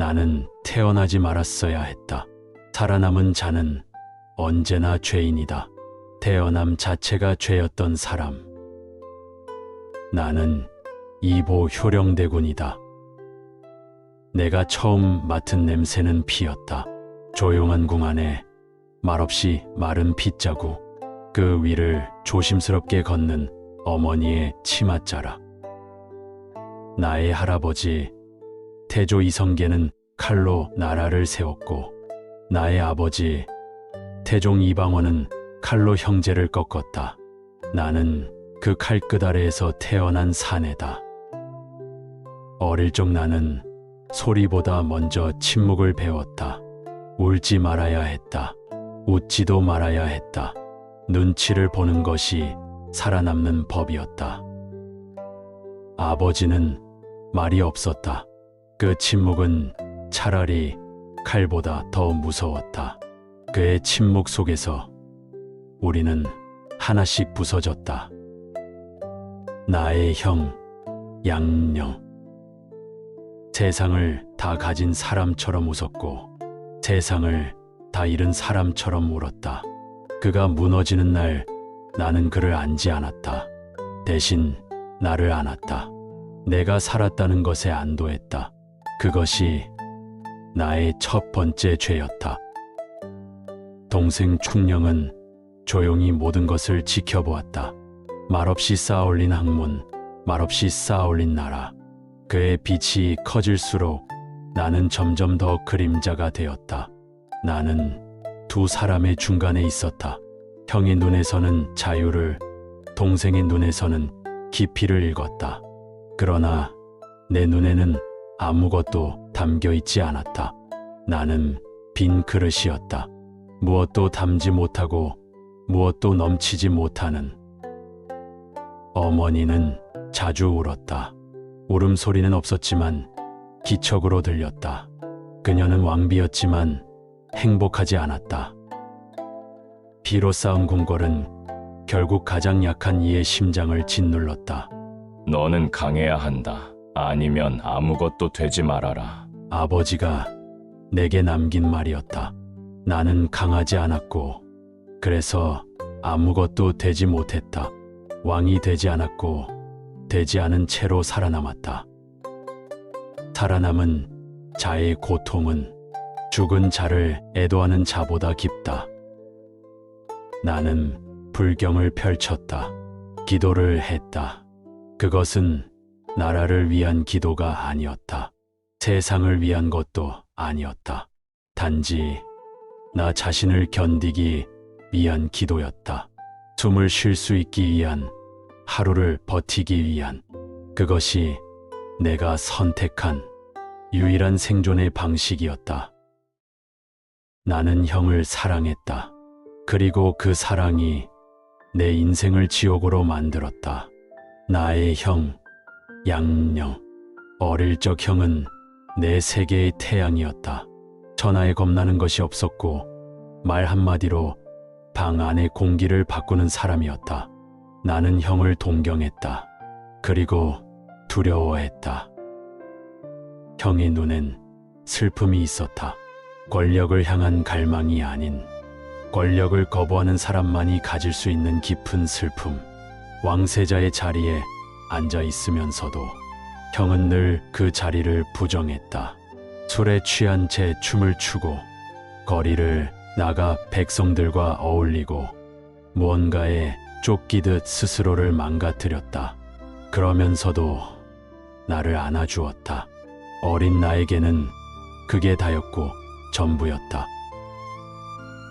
나는 태어나지 말았어야 했다. 살아남은 자는 언제나 죄인이다. 태어남 자체가 죄였던 사람. 나는 이보 효령대군이다. 내가 처음 맡은 냄새는 피였다. 조용한 궁 안에 말없이 마른 핏자국, 그 위를 조심스럽게 걷는 어머니의 치맛자락. 나의 할아버지 태조 이성계는 칼로 나라를 세웠고 나의 아버지 태종 이방원은 칼로 형제를 꺾었다. 나는 그 칼끝 아래에서 태어난 사내다. 어릴 적 나는 소리보다 먼저 침묵을 배웠다. 울지 말아야 했다. 웃지도 말아야 했다. 눈치를 보는 것이 살아남는 법이었다. 아버지는 말이 없었다. 그 침묵은 차라리 칼보다 더 무서웠다. 그의 침묵 속에서 우리는 하나씩 부서졌다. 나의 형, 양령. 세상을 다 가진 사람처럼 웃었고, 세상을 다 잃은 사람처럼 울었다. 그가 무너지는 날 나는 그를 안지 않았다. 대신 나를 안았다. 내가 살았다는 것에 안도했다. 그것이 나의 첫 번째 죄였다. 동생 충령은 조용히 모든 것을 지켜보았다. 말없이 쌓아올린 학문, 말없이 쌓아올린 나라. 그의 빛이 커질수록 나는 점점 더 그림자가 되었다. 나는 두 사람의 중간에 있었다. 형의 눈에서는 자유를, 동생의 눈에서는 깊이를 읽었다. 그러나 내 눈에는 아무것도 담겨 있지 않았다. 나는 빈 그릇이었다. 무엇도 담지 못하고 무엇도 넘치지 못하는. 어머니는 자주 울었다. 울음소리는 없었지만 기척으로 들렸다. 그녀는 왕비였지만 행복하지 않았다. 피로 쌓은 궁궐은 결국 가장 약한 이의 심장을 짓눌렀다. 너는 강해야 한다. 아니면 아무것도 되지 말아라. 아버지가 내게 남긴 말이었다. 나는 강하지 않았고, 그래서 아무것도 되지 못했다. 왕이 되지 않았고, 되지 않은 채로 살아남았다. 살아남은 자의 고통은 죽은 자를 애도하는 자보다 깊다. 나는 불경을 펼쳤다. 기도를 했다. 그것은 나라를 위한 기도가 아니었다. 세상을 위한 것도 아니었다. 단지 나 자신을 견디기 위한 기도였다. 숨을 쉴 수 있기 위한, 하루를 버티기 위한, 그것이 내가 선택한 유일한 생존의 방식이었다. 나는 형을 사랑했다. 그리고 그 사랑이 내 인생을 지옥으로 만들었다. 나의 형, 양령. 어릴 적 형은 내 세계의 태양이었다. 천하에 겁나는 것이 없었고, 말 한마디로 방 안의 공기를 바꾸는 사람이었다. 나는 형을 동경했다. 그리고 두려워했다. 형의 눈엔 슬픔이 있었다. 권력을 향한 갈망이 아닌 권력을 거부하는 사람만이 가질 수 있는 깊은 슬픔. 왕세자의 자리에 앉아 있으면서도 형은 늘 그 자리를 부정했다. 술에 취한 채 춤을 추고 거리를 나가 백성들과 어울리고 무언가에 쫓기듯 스스로를 망가뜨렸다. 그러면서도 나를 안아주었다. 어린 나에게는 그게 다였고 전부였다.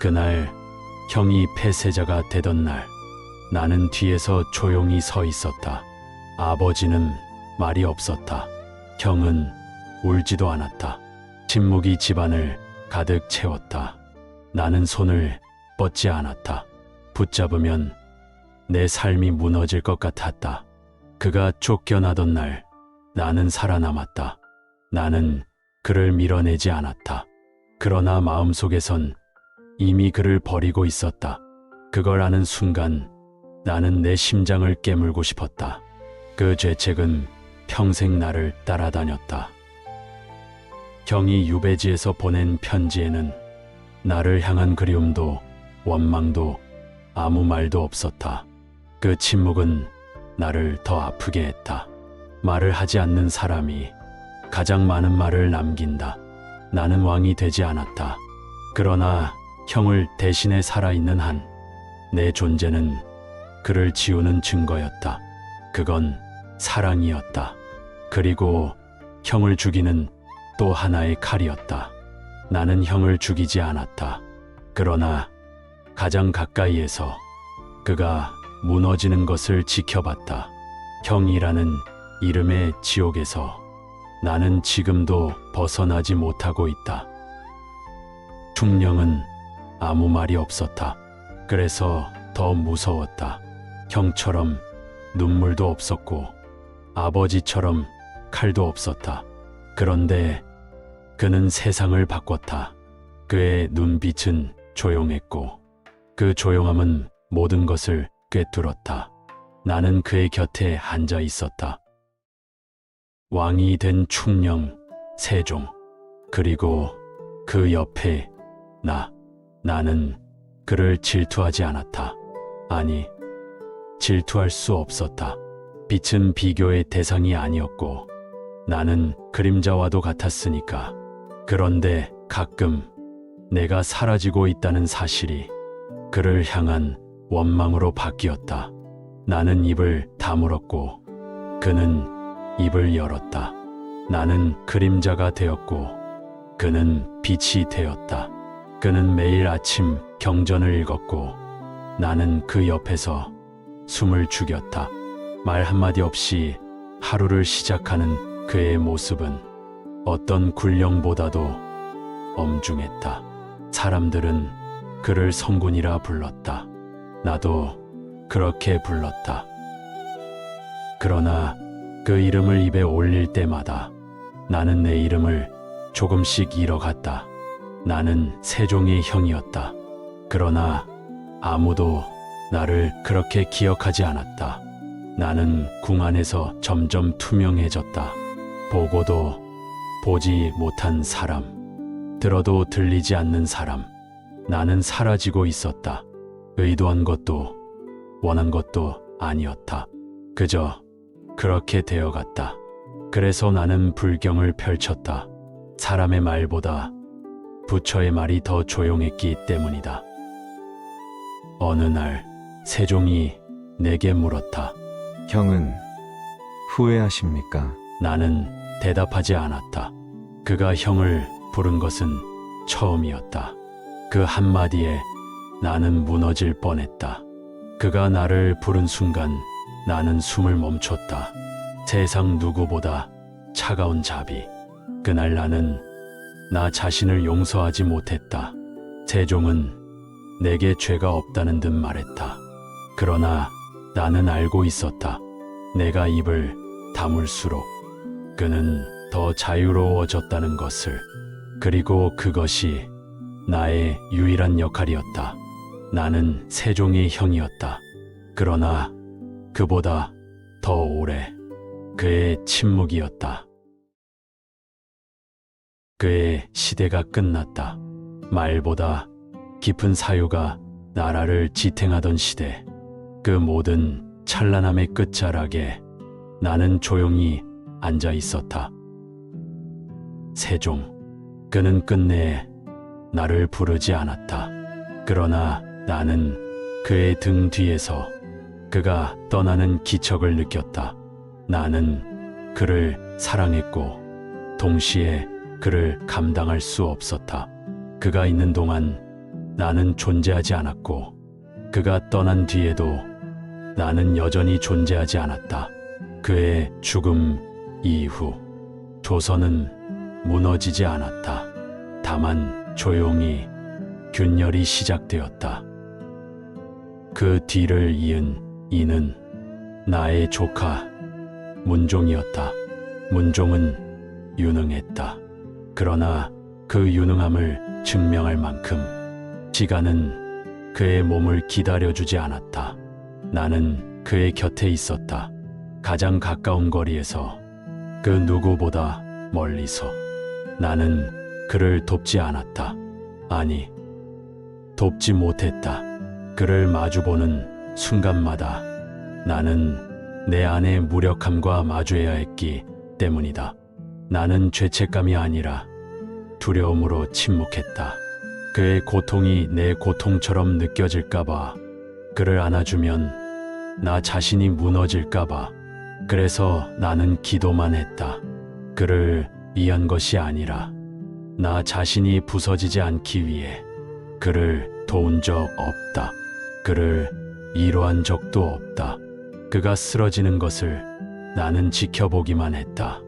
그날 형이 폐쇄자가 되던 날 나는 뒤에서 조용히 서 있었다. 아버지는 말이 없었다. 형은 울지도 않았다. 침묵이 집안을 가득 채웠다. 나는 손을 뻗지 않았다. 붙잡으면 내 삶이 무너질 것 같았다. 그가 쫓겨나던 날 나는 살아남았다. 나는 그를 밀어내지 않았다. 그러나 마음속에선 이미 그를 버리고 있었다. 그걸 아는 순간 나는 내 심장을 깨물고 싶었다. 그 죄책은 평생 나를 따라다녔다. 형이 유배지에서 보낸 편지에는 나를 향한 그리움도 원망도 아무 말도 없었다. 그 침묵은 나를 더 아프게 했다. 말을 하지 않는 사람이 가장 많은 말을 남긴다. 나는 왕이 되지 않았다. 그러나 형을 대신해 살아있는 한 내 존재는 그를 지우는 증거였다. 그건 사랑이었다. 그리고 형을 죽이는 또 하나의 칼이었다. 나는 형을 죽이지 않았다. 그러나 가장 가까이에서 그가 무너지는 것을 지켜봤다. 형이라는 이름의 지옥에서 나는 지금도 벗어나지 못하고 있다. 충령은 아무 말이 없었다. 그래서 더 무서웠다. 형처럼 눈물도 없었고 아버지처럼 칼도 없었다. 그런데 그는 세상을 바꿨다. 그의 눈빛은 조용했고 그 조용함은 모든 것을 꿰뚫었다. 나는 그의 곁에 앉아 있었다. 왕이 된 충령, 세종, 그리고 그 옆에 나, 나는 그를 질투하지 않았다. 아니, 질투할 수 없었다. 빛은 비교의 대상이 아니었고, 나는 그림자와도 같았으니까. 그런데 가끔 내가 사라지고 있다는 사실이 그를 향한 원망으로 바뀌었다. 나는 입을 다물었고, 그는 입을 열었다. 나는 그림자가 되었고, 그는 빛이 되었다. 그는 매일 아침 경전을 읽었고, 나는 그 옆에서 숨을 죽였다. 말 한마디 없이 하루를 시작하는 그의 모습은 어떤 굴령보다도 엄중했다. 사람들은 그를 성군이라 불렀다. 나도 그렇게 불렀다. 그러나 그 이름을 입에 올릴 때마다 나는 내 이름을 조금씩 잃어갔다. 나는 세종의 형이었다. 그러나 아무도 나를 그렇게 기억하지 않았다. 나는 궁 안에서 점점 투명해졌다. 보고도 보지 못한 사람, 들어도 들리지 않는 사람. 나는 사라지고 있었다. 의도한 것도 원한 것도 아니었다. 그저 그렇게 되어갔다. 그래서 나는 불경을 펼쳤다. 사람의 말보다 부처의 말이 더 조용했기 때문이다. 어느 날 세종이 내게 물었다. 형은 후회하십니까? 나는 대답하지 않았다. 그가 형을 부른 것은 처음이었다. 그 한마디에 나는 무너질 뻔했다. 그가 나를 부른 순간 나는 숨을 멈췄다. 세상 누구보다 차가운 자비. 그날 나는 나 자신을 용서하지 못했다. 세종은 내게 죄가 없다는 듯 말했다. 그러나 나는 알고 있었다. 내가 입을 다물수록 그는 더 자유로워졌다는 것을. 그리고 그것이 나의 유일한 역할이었다. 나는 세종의 형이었다. 그러나 그보다 더 오래 그의 침묵이었다. 그의 시대가 끝났다. 말보다 깊은 사유가 나라를 지탱하던 시대. 그 모든 찬란함의 끝자락에 나는 조용히 앉아 있었다. 세종, 그는 끝내 나를 부르지 않았다. 그러나 나는 그의 등 뒤에서 그가 떠나는 기척을 느꼈다. 나는 그를 사랑했고 동시에 그를 감당할 수 없었다. 그가 있는 동안 나는 존재하지 않았고 그가 떠난 뒤에도 나는 여전히 존재하지 않았다. 그의 죽음 이후 조선은 무너지지 않았다. 다만 조용히 균열이 시작되었다. 그 뒤를 이은 이는 나의 조카 문종이었다. 문종은 유능했다. 그러나 그 유능함을 증명할 만큼 시간은 그의 몸을 기다려주지 않았다. 나는 그의 곁에 있었다. 가장 가까운 거리에서 그 누구보다 멀리서 나는 그를 돕지 않았다. 아니, 돕지 못했다. 그를 마주보는 순간마다 나는 내 안의 무력함과 마주해야 했기 때문이다. 나는 죄책감이 아니라 두려움으로 침묵했다. 그의 고통이 내 고통처럼 느껴질까봐 그를 안아주면 나 자신이 무너질까봐 그래서 나는 기도만 했다. 그를 위한 것이 아니라 나 자신이 부서지지 않기 위해 그를 도운 적 없다. 그를 위로한 적도 없다. 그가 쓰러지는 것을 나는 지켜보기만 했다.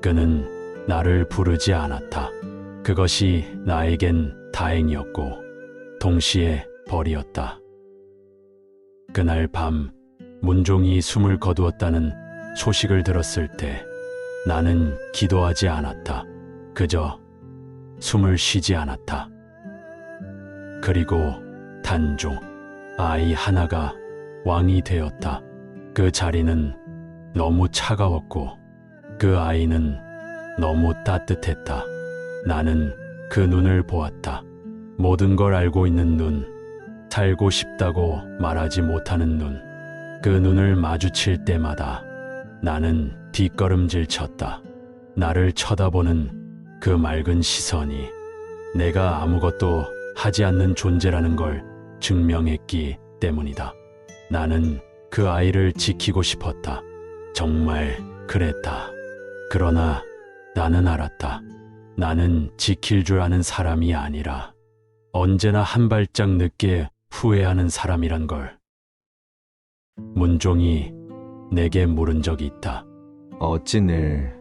그는 나를 부르지 않았다. 그것이 나에겐 다행이었고 동시에 벌이었다. 그날 밤 문종이 숨을 거두었다는 소식을 들었을 때 나는 기도하지 않았다. 그저 숨을 쉬지 않았다. 그리고 단종 아이 하나가 왕이 되었다. 그 자리는 너무 차가웠고 그 아이는 너무 따뜻했다. 나는 그 눈을 보았다. 모든 걸 알고 있는 눈, 살고 싶다고 말하지 못하는 눈. 그 눈을 마주칠 때마다 나는 뒷걸음질 쳤다. 나를 쳐다보는 그 맑은 시선이 내가 아무것도 하지 않는 존재라는 걸 증명했기 때문이다. 나는 그 아이를 지키고 싶었다. 정말 그랬다. 그러나 나는 알았다. 나는 지킬 줄 아는 사람이 아니라 언제나 한 발짝 늦게 후회하는 사람이란 걸. 문종이 내게 물은 적이 있다. 어찌 늘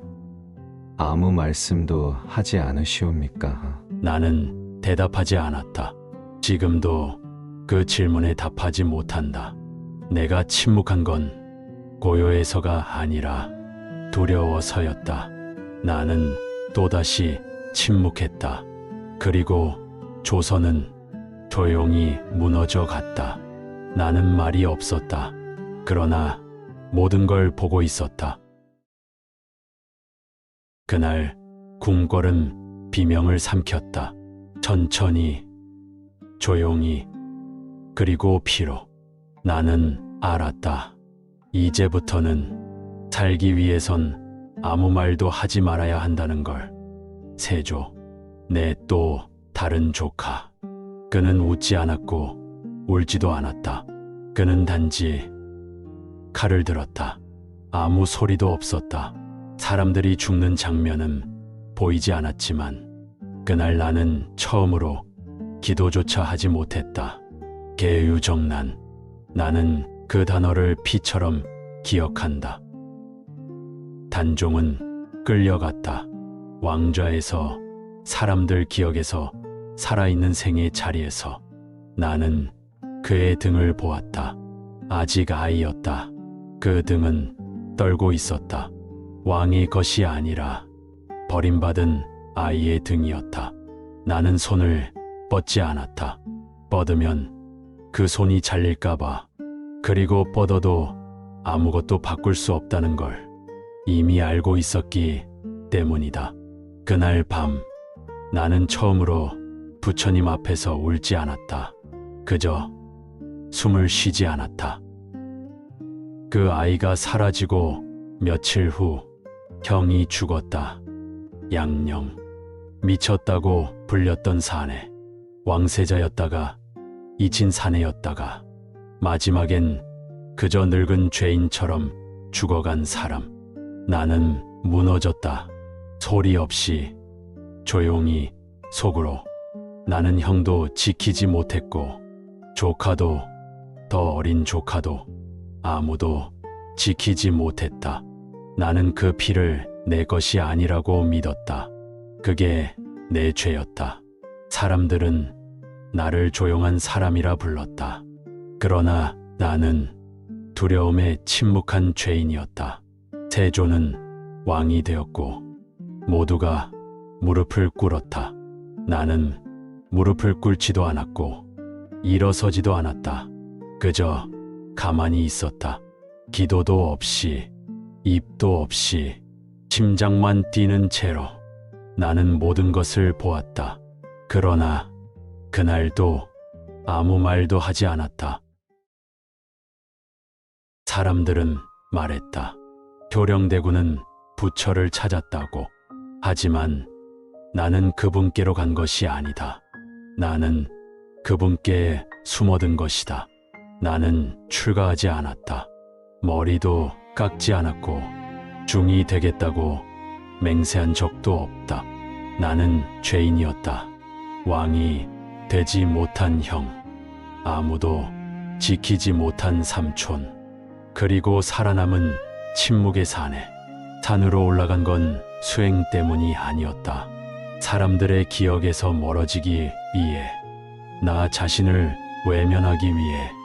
아무 말씀도 하지 않으시옵니까? 나는 대답하지 않았다. 지금도 그 질문에 답하지 못한다. 내가 침묵한 건 고요해서가 아니라 두려워서였다. 나는 또다시 침묵했다. 그리고 조선은 조용히 무너져 갔다. 나는 말이 없었다. 그러나 모든 걸 보고 있었다. 그날 궁궐은 비명을 삼켰다. 천천히, 조용히, 그리고 피로. 나는 알았다. 이제부터는 살기 위해선 아무 말도 하지 말아야 한다는 걸. 세조, 내 또 다른 조카. 그는 웃지 않았고 울지도 않았다. 그는 단지 칼을 들었다. 아무 소리도 없었다. 사람들이 죽는 장면은 보이지 않았지만 그날 나는 처음으로 기도조차 하지 못했다. 계유정난. 나는 그 단어를 피처럼 기억한다. 단종은 끌려갔다. 왕좌에서 사람들 기억에서 살아있는 생의 자리에서 나는 그의 등을 보았다. 아직 아이였다. 그 등은 떨고 있었다. 왕의 것이 아니라 버림받은 아이의 등이었다. 나는 손을 뻗지 않았다. 뻗으면 그 손이 잘릴까봐. 그리고 뻗어도 아무것도 바꿀 수 없다는 걸 이미 알고 있었기 때문이다. 그날 밤 나는 처음으로 부처님 앞에서 울지 않았다. 그저 숨을 쉬지 않았다. 그 아이가 사라지고 며칠 후 형이 죽었다. 양령. 미쳤다고 불렸던 사내. 왕세자였다가 잊힌 사내였다가 마지막엔 그저 늙은 죄인처럼 죽어간 사람. 나는 무너졌다. 소리 없이 조용히 속으로 나는 형도 지키지 못했고 조카도 더 어린 조카도 아무도 지키지 못했다. 나는 그 피를 내 것이 아니라고 믿었다. 그게 내 죄였다. 사람들은 나를 조용한 사람이라 불렀다. 그러나 나는 두려움에 침묵한 죄인이었다. 세조는 왕이 되었고 모두가 무릎을 꿇었다. 나는 무릎을 꿇지도 않았고 일어서지도 않았다. 그저 가만히 있었다. 기도도 없이 입도 없이 심장만 뛰는 채로 나는 모든 것을 보았다. 그러나 그날도 아무 말도 하지 않았다. 사람들은 말했다. 교령대군은 부처를 찾았다고. 하지만 나는 그분께로 간 것이 아니다. 나는 그분께 숨어든 것이다. 나는 출가하지 않았다. 머리도 깎지 않았고 중이 되겠다고 맹세한 적도 없다. 나는 죄인이었다. 왕이 되지 못한 형, 아무도 지키지 못한 삼촌, 그리고 살아남은 침묵의 산에 산으로 올라간 건 수행 때문이 아니었다. 사람들의 기억에서 멀어지기 위해 나 자신을 외면하기 위해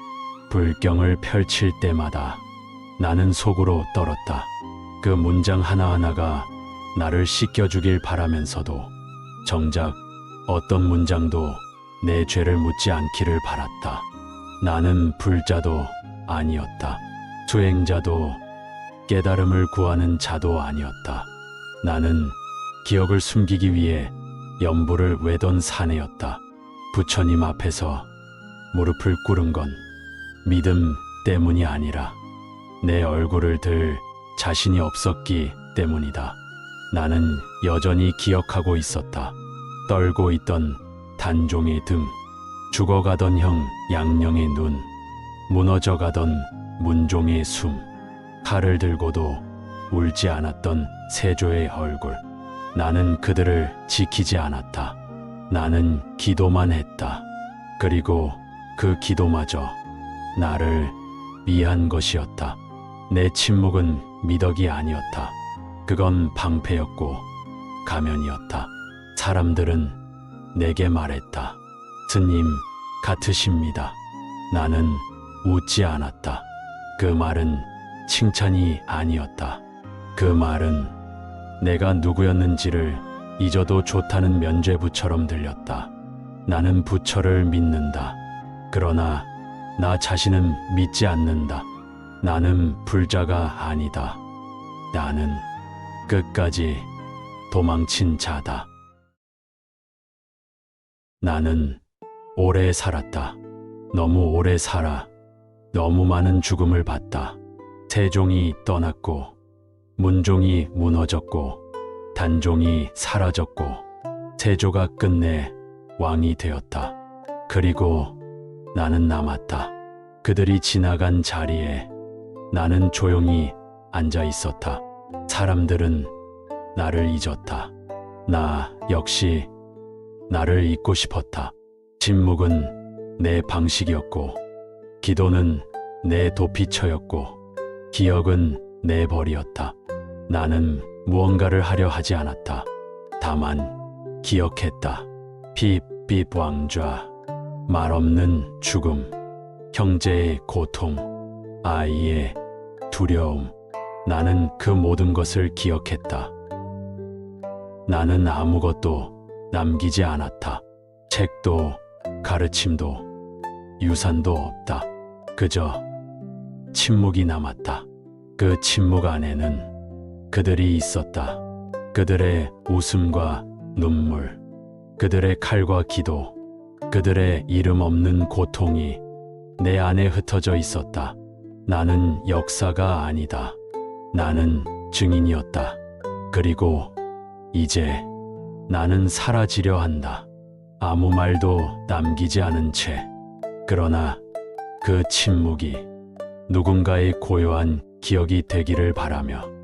불경을 펼칠 때마다 나는 속으로 떨었다. 그 문장 하나하나가 나를 씻겨주길 바라면서도 정작 어떤 문장도 내 죄를 묻지 않기를 바랐다. 나는 불자도 아니었다. 수행자도 깨달음을 구하는 자도 아니었다. 나는 기억을 숨기기 위해 연부를 외던 사내였다. 부처님 앞에서 무릎을 꿇은 건 믿음 때문이 아니라 내 얼굴을 들 자신이 없었기 때문이다. 나는 여전히 기억하고 있었다. 떨고 있던 단종의 등, 죽어가던 형 양령의 눈, 무너져가던 문종의 숨, 칼을 들고도 울지 않았던 세조의 얼굴. 나는 그들을 지키지 않았다. 나는 기도만 했다. 그리고 그 기도마저 나를 위한 것이었다. 내 침묵은 미덕이 아니었다. 그건 방패였고 가면이었다. 사람들은 내게 말했다. 스님 같으십니다. 나는 웃지 않았다. 그 말은 칭찬이 아니었다. 그 말은 내가 누구였는지를 잊어도 좋다는 면죄부처럼 들렸다. 나는 부처를 믿는다. 그러나 나 자신은 믿지 않는다. 나는 불자가 아니다. 나는 끝까지 도망친 자다. 나는 오래 살았다. 너무 오래 살아. 너무 많은 죽음을 봤다. 세종이 떠났고, 문종이 무너졌고, 단종이 사라졌고, 세조가 끝내 왕이 되었다. 그리고 나는 남았다. 그들이 지나간 자리에 나는 조용히 앉아 있었다. 사람들은 나를 잊었다. 나 역시 나를 잊고 싶었다. 침묵은 내 방식이었고, 기도는 내 도피처였고, 기억은 내 벌이었다. 나는 무언가를 하려 하지 않았다. 다만 기억했다. 핍핍 왕좌, 말없는 죽음, 형제의 고통, 아이의 두려움. 나는 그 모든 것을 기억했다. 나는 아무것도 남기지 않았다. 책도, 가르침도, 유산도 없다. 그저 침묵이 남았다. 그 침묵 안에는 그들이 있었다. 그들의 웃음과 눈물, 그들의 칼과 기도, 그들의 이름 없는 고통이 내 안에 흩어져 있었다. 나는 역사가 아니다. 나는 증인이었다. 그리고 이제 나는 사라지려 한다. 아무 말도 남기지 않은 채. 그러나 그 침묵이 누군가의 고요한 기억이 되기를 바라며